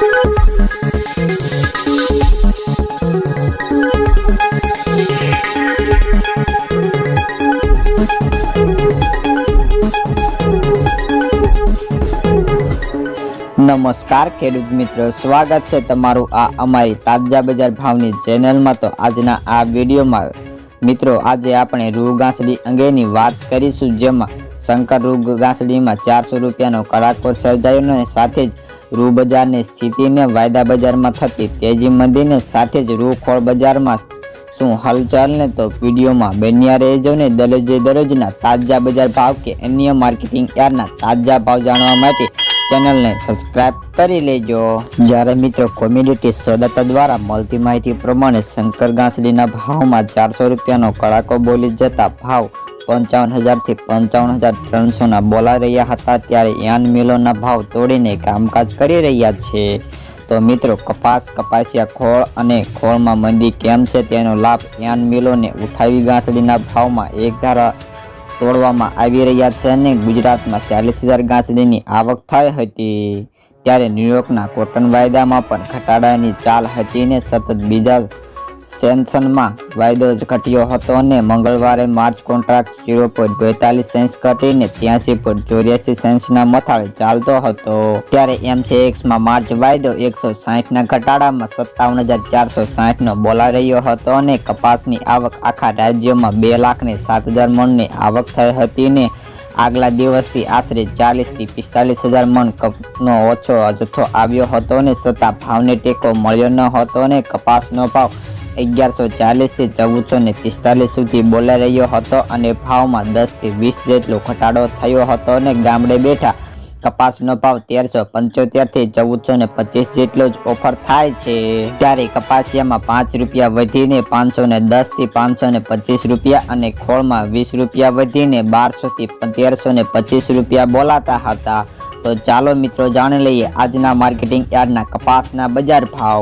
નમસ્કાર, ખેડૂત મિત્રો. સ્વાગત છે તમારું આ અમારી તાજા બજાર ભાવની ચેનલમાં. તો આજના આ વિડીયોમાં, મિત્રો, આજે આપણે રૂ અંગેની વાત કરીશું, જેમાં શંકર રૂ ઘાસડીમાં ચારસો રૂપિયાનો કડાકો સર્જાયો અને સાથે જ રૂ બજારની સ્થિતિને વાયદા બજારમાં થતી તેજી મંદીને સાથે જ રૂખોળ બજારમાં શું હલચલને તો વિડીયોમાં બન્યા રહેજો ને દરરોજે દરરોજના તાજા બજાર ભાવ કે અન્ય માર્કેટિંગ યાર્ડના તાજા ભાવ જાણવા માટે ચેનલને સબસ્ક્રાઇબ કરી લેજો. જ્યારે મિત્રો કોમ્યુનિટી સોદાતા દ્વારા મળતી માહિતી પ્રમાણે શંકર ઘાસડીના ભાવમાં ચારસો રૂપિયાનો કડાકો બોલી જતા ભાવ પંચાવન હજારથી પંચાવન હજાર ત્રણસોના બોલાઈ રહ્યા હતા ત્યારે યાન મિલોના ભાવ તોડીને કામકાજ કરી રહ્યા છે. તો મિત્રો, કપાસ, કપાસિયા, ખોળ અને ખોળમાં મંદી કેમ છે તેનો લાભ યાન મિલોને ઉઠાવી ઘાસડીના ભાવમાં એક ધારા તોડવામાં આવી રહ્યા છે અને ગુજરાતમાં ચાલીસ હજાર ઘાસડીની આવક થઈ હતી. ત્યારે ન્યુયોર્કના કોટન વાયદામાં પણ ઘટાડાની ચાલ હતી ને સતત બીજા સેન્સનમાં વાયદો જ ઘટ્યો હતો અને મંગળવારે માર્ચ કોન્ટ્રાક્ટ ઝીરો પોઈન્ટ બેતાલીસ સેન્સ ઘટીને ત્યાંસી પોઈન્ટ ચોર્યાસી સેન્સના મથાળે ચાલતો હતો. ત્યારે એમસીએક્સમાં માર્ચ વાયદો એકસો સાહીઠના ઘટાડામાં સત્તાવન હજાર ચારસો સાહીઠનો બોલાઈ રહ્યો હતો અને કપાસની આવક આખા રાજ્યમાં બે લાખને સાત હજાર મણની આવક થઈ હતી ને આગલા દિવસથી આશરે ચાલીસથી પિસ્તાલીસ હજાર મણ કપનો ઓછો જથ્થો આવ્યો હતો અને છતાં ભાવને ટેકો મળ્યો ન હતો અને કપાસનો ભાવ અગિયારસો ચાલીસથી ચૌદસો ને પિસ્તાલીસ સુધી બોલાઈ રહ્યો હતો અને ભાવમાં દસથી વીસ જેટલો ઘટાડો થયો હતો અને ગામડે બેઠા કપાસનો ભાવ તેરસો પંચોતેરથી ચૌદસો ને પચીસ જેટલો જ ઓફર થાય છે. ત્યારે કપાસિયામાં પાંચ રૂપિયા વધીને પાંચસો ને દસથી પાંચસો ને પચીસ રૂપિયા અને ખોળમાં વીસ રૂપિયા વધીને બારસોથી તેરસો ને પચીસ રૂપિયા બોલાતા હતા. તો ચાલો મિત્રો જાણી લઈએ આજના માર્કેટિંગ યાર્ડના કપાસના બજાર ભાવ.